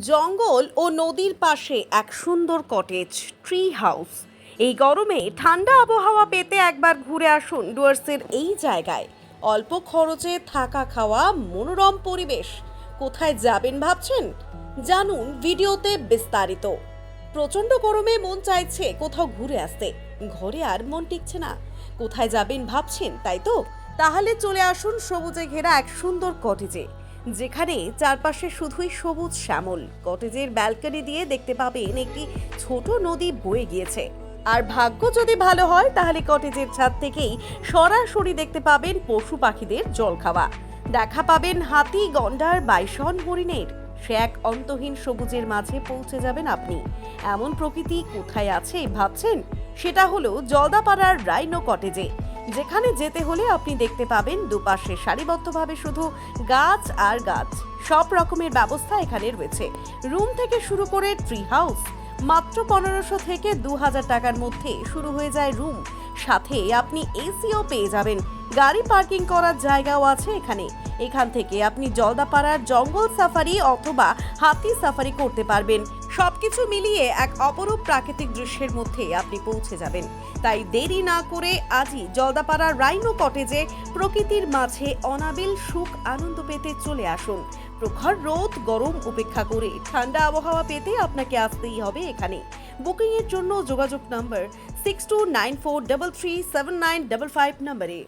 জঙ্গল ও নদীর পাশে এক সুন্দর কটেজ ট্রি হাউস এই গরমে ঠান্ডা আবহাওয়া পেতে একবার ঘুরে আসুন ডুয়ার্সের এই জায়গায়। অল্প খরচে থাকা খাওয়া মনোরম পরিবেশ। কোথায় যাবেন ভাবছেন? জানুন ভিডিওতে বিস্তারিত। প্রচণ্ড গরমে মন চাইছে কোথাও ঘুরে আসতে। ঘরে আর মন টিকছে না। কোথায় যাবেন ভাবছেন, তাই তো? তাহলে চলে আসুন সবুজে ঘেরা এক সুন্দর কটেজে। যেখানে চারপাশে শুধুই সবুজ শ্যামল। কটেজের ব্যালকনি দিয়ে দেখতে পাবেন একটি ছোট নদী বয়ে গিয়েছে। আর ভাগ্য যদি ভালো হয়, তাহলে কটেজের ছাদ থেকেই সরাসরি দেখতে পাবেন পশু পাখিদের জল খাওয়া। দেখা পাবেন হাতি, গন্ডার, বাইসন, হরিণের। সে এক অন্তহীন সবুজের মাঝে পৌঁছে যাবেন আপনি। এমন প্রকৃতি কোথায় আছে ভাবছেন? সেটা হলো জলদাপাড়ার রাইনো কটেজে। যেখানে যেতে হলে আপনি দেখতে পাবেন দুপাশে সারিবদ্ধভাবে শুধু গাছ আর গাছ। সব রকমের ব্যবস্থা এখানে রয়েছে। রুম থেকে শুরু করে ট্রি হাউস মাত্র পনেরোশো থেকে দু হাজার টাকার মধ্যে শুরু হয়ে যায় রুম সাথে আপনি এসিও পেয়ে যাবেন। গাড়ি পার্কিং করার জায়গাও আছে এখানে। এখান থেকে আপনি জলদাপাড়ার জঙ্গল সাফারি অথবা হাতি সাফারি করতে পারবেন। সবকিছু মিলিয়ে এক অপরূপ প্রাকৃতিক দৃশ্যের মধ্যে আপনি পৌঁছে যাবেন। তাই দেরি না করে আজই জলদাপাড়ার রাইনো কটেজে প্রকৃতির মাঝে অনাবিল সুখ আনন্দ পেতে চলে আসুন। প্রখর রোদ, গরম উপেক্ষা করে ঠান্ডা আবহাওয়া পেতে আপনাকে আসতেই হবে এখানে। বুকিংয়ের জন্য যোগাযোগ নম্বর six two nine four double three seven nine double five নম্বরে